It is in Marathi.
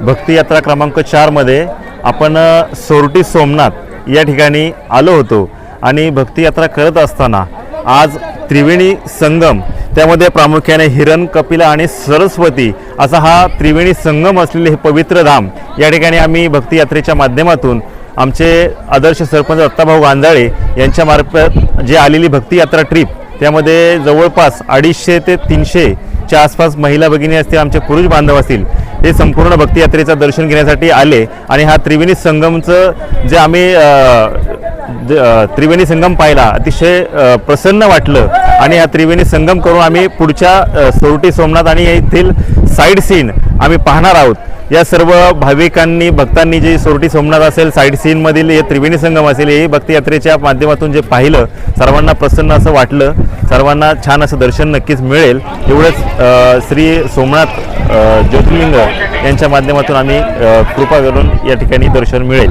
भक्ती यात्रा क्रमांक चारमध्ये आपण सोरटी सोमनाथ या ठिकाणी आलो होतो. आणि भक्ती यात्रा करत असताना आज त्रिवेणी संगम त्यामध्ये प्रामुख्याने हिरण कपिला आणि सरस्वती असा हा त्रिवेणी संगम असलेले हे पवित्र धाम. या ठिकाणी आम्ही भक्ती यात्रेच्या माध्यमातून आमचे आदर्श सरपंच दत्ताभाऊ गांजाळे यांच्यामार्फत जे आलेली भक्ती यात्रा ट्रिप त्यामध्ये जवळपास अडीचशे ते तीनशेच्या आसपास महिला भगिनी असतील आमचे पुरुष बांधव असतील हे संपूर्ण भक्ती यात्रेचं दर्शन घेण्यासाठी आले आणि हा त्रिवेणी संगमचं जे आम्ही त्रिवेणी संगम पाहिला अतिशय प्रसन्न वाटलं. आणि हा त्रिवेणी संगम करून आम्ही पुढच्या सोरटी सोमनाथ आणि येथील साईड सीन आम्ही पाहणार आहोत. या सर्व भाविकांनी भक्तांनी जे सोरटी सोमनाथ असेल साईड सीनमधील हे त्रिवेणी संगम असेल हे भक्तयात्रेच्या माध्यमातून जे पाहिलं सर्वांना प्रसन्न असं वाटलं. सर्वांना छान असं दर्शन नक्कीच मिळेल. एवढंच श्री सोमनाथ ज्योतिर्लिंग यांच्या माध्यमातून आम्ही कृपा करून या ठिकाणी दर्शन मिळेल.